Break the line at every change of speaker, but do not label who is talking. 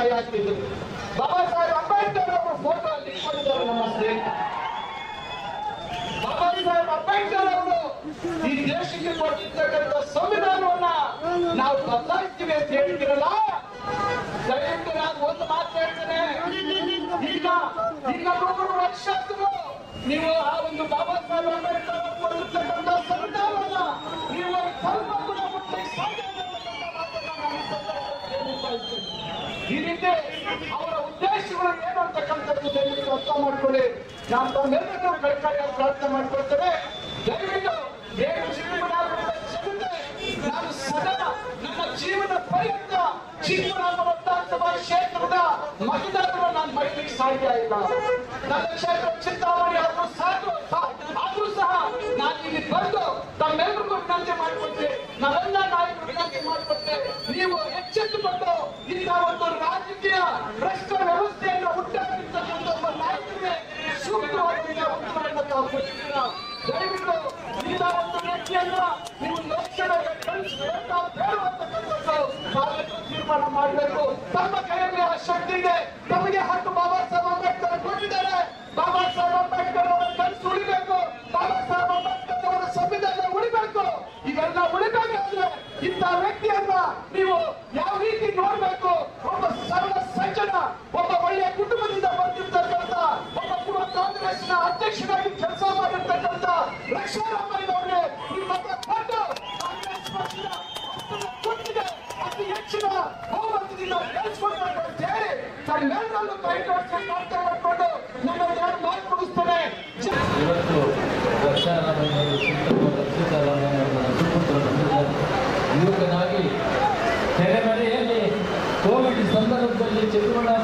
ಕೈ ಹಾಕ್ತಿದ್ರು ಬಾಬಾ ಸಾಹೇಬ್ ಅಂಬೇಡ್ಕರ್ ಅವರು ಫೋಟೋ ಲಿಂಕ್ ಮಾಡಿದ್ದಾರೆ ನಮ್ಮ ಸ್ನೇಹಿತರು. ಬಾಬಾ ಸಾಹೇಬ್ ಅಂಬೇಡ್ಕರ್ ಅವರು ಈ ದೇಶಕ್ಕೆ ಕೊಟ್ಟಿರ್ತಕ್ಕಂಥ ಸಂವಿಧಾನವನ್ನ ನಾವು ಬದಲಾಯಿಸ್ತೀವಿ ಅಂತ ಹೇಳಿದಿರಲ್ಲ ದಯವಿಟ್ಟು ನಾನು ಒಂದು ಮಾತು ಹೇಳ್ತೇನೆ. ಈಗ ಈಗ ರಕ್ಷಕರು ನೀವು ಆ ಒಂದು ಬಾಬಾ ಸಾಹೇಬ್ ಅಂಬೇಡ್ಕರ್ ಈ ರೀತಿ ಅವರ ಉದ್ದೇಶಗಳು ಏನು ಅಂತಕ್ಕಂಥದ್ದು ದಯವಿಟ್ಟು ಅರ್ಥ ಮಾಡ್ಕೊಳ್ಳಿ. ನಾನು ತಮ್ಮೆಲ್ಲರೂ ಕಳ್ಕಳಿಯಾಗಿ ಪ್ರಾರ್ಥನೆ ಮಾಡ್ಕೊಳ್ತೇನೆ. ದಯವಿಟ್ಟು ಏನು ಜನತೆ ನಾನು ಸದಾ ನನ್ನ ಜೀವನ ಪರ್ಯಂತ ಚಿಕ್ಕಬಳ್ಳಾಪುರ ವಿಧಾನಸಭಾ ಕ್ಷೇತ್ರದ ಮತದಾರರು ನಾನು ಮಡಿಲಿಕ್ಕೆ ಸಾಧ್ಯ ಇಲ್ಲ. ನನ್ನ ಕ್ಷೇತ್ರ ಚಿಂತಾಮಣಿ ಆದ್ರೂ ಸಾಕು. ಆದ್ರೂ ಸಹ ನಾನು ಇಲ್ಲಿ ಬಂದು ತಮ್ಮೆಲ್ಲರಿಗೂ ವಿನಂತಿ ಮಾಡಿಕೊಟ್ಟೆ ನಾವೆಲ್ಲ ನಾಯಕರು ವಿನಂತಿ ಮಾಡಿಕೊಟ್ಟೆ ನೀವು ಎಚ್ಚೆತ್ತುಕೊಂಡು ಇಂಥ ಇಂಥ ಒಂದು ವ್ಯಕ್ತಿಯನ್ನ ನೀವು ಬೇಡ ಅಂತಕ್ಕಂಥದ್ದು ನಾವೆಲ್ಲರೂ ತೀರ್ಮಾನ ಮಾಡಬೇಕು. ತಮ್ಮ ಕೈಯಲ್ಲಿ ಆ ಶಕ್ತಿ ಇದೆ. ತಮಗೆ ಹಕ್ಕು ಬಾಬಾ ಸಾಹೇಬ್ ಅಂಬೇಡ್ಕರ್ ಕೊಟ್ಟಿದ್ದಾರೆ. ಬಾಬಾ ಸಾಹೇಬ್ ಅಂಬೇಡ್ಕರ್ ಅವರ ಕನಸು ಉಳಿಬೇಕು ಬಾಬಾ ಸಾಹೇಬ್ ಅಂಬೇಡ್ಕರ್ ಅವರ ಸಂವಿಧಾನ ಉಳಿಬೇಕು. ಇವೆಲ್ಲ ಉಳಿಬೇಕಾದ್ರೆ ಇಂಥ ವ್ಯಕ್ತಿಯನ್ನ ನೀವು ಲಕ್ಷ್ಮೀರಾಮಯ್ಯನವರೇ ನಿಮ್ಮ ಮತ ಕೊಟ್ಟು ಕಾಂಗ್ರೆಸ್ ಪಕ್ಷದ ಕೊಟ್ಟಿದೆ ಅತಿ ಹೆಚ್ಚಿನ ಬಹುಮತದಿಂದ ಅಂತ ಹೇಳಿ ತಮ್ಮೆಲ್ಲರಲ್ಲೂ ಕೈ ಜೋಡಿಸಿ ಪ್ರಾರ್ಥನೆ ಮಾಡಿಕೊಂಡು ಎರಡು ಮಾತು ಮುಗಿಸ್ತೇನೆ.
ಇವತ್ತು ಯುವಕನಾಗಿ ತೆರೆಮರೆಯಲ್ಲಿ ಕೋವಿಡ್ ಸಂದರ್ಭದಲ್ಲಿ ಚಿಕ್ಕಬಳ್ಳಾಪುರ